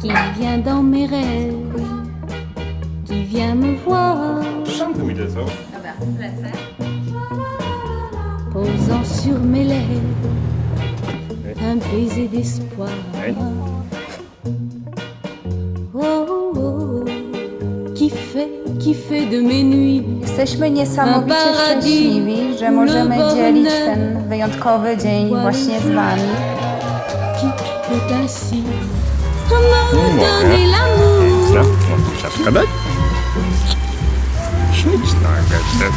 qui vient dans mes rêves, qui vient me voir. Posant sur mes lèvres un baiser d'espoir. Oh, oh, oh, qui fait, qui fait de mes nuits Jesteśmy niesamowicie szczęśliwi, że możemy dzielić ten wyjątkowy dzień właśnie z Wami. Qui ainsi Ładnie. Ekstra. Można czaszkę dać? Śliczna gazeta.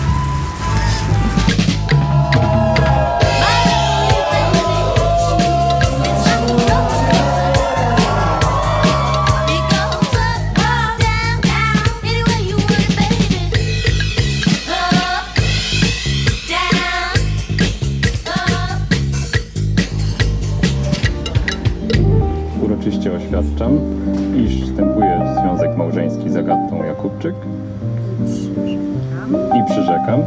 Uroczyście oświadczam, iż wstępuje w związek małżeński z Agatą Jakubczyk. I przyrzekam,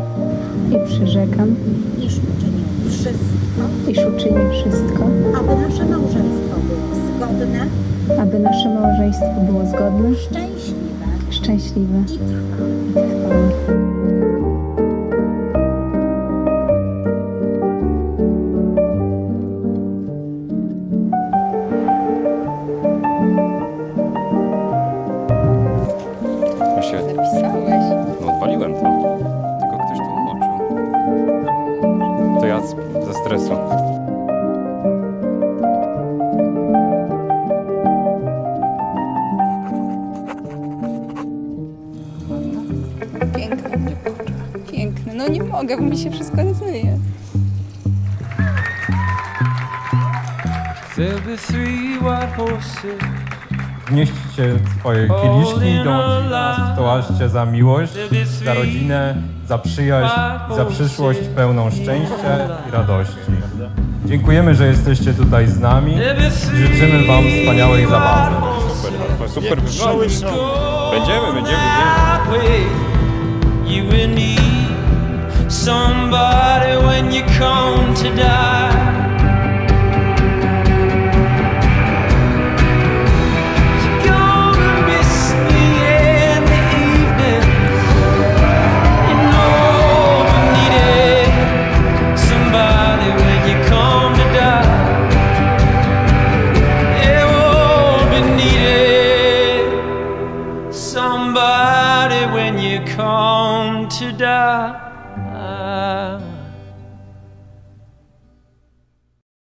I przyrzekam, Iż uczynię wszystko, iż uczynię wszystko, aby nasze małżeństwo było zgodne, aby nasze małżeństwo było zgodne, szczęśliwe. Szczęśliwe. I trwałe. i trwałe. Właśnie, Napisałeś. no odwaliłem to, tylko ktoś tu umoczył. To ja z, ze stresu. Piękny. Piękny. No nie mogę, bo mi się wszystko rozmyje. There'll be three white horses Wnieście swoje kieliszki i dołączyli za miłość, za rodzinę, za przyjaźń i za przyszłość pełną szczęścia i radości. Dziękujemy, że jesteście tutaj z nami i życzymy Wam wspaniałej zabawy. Super, super wygląda. Będziemy, będziemy, będziemy. somebody when you come to die. To die.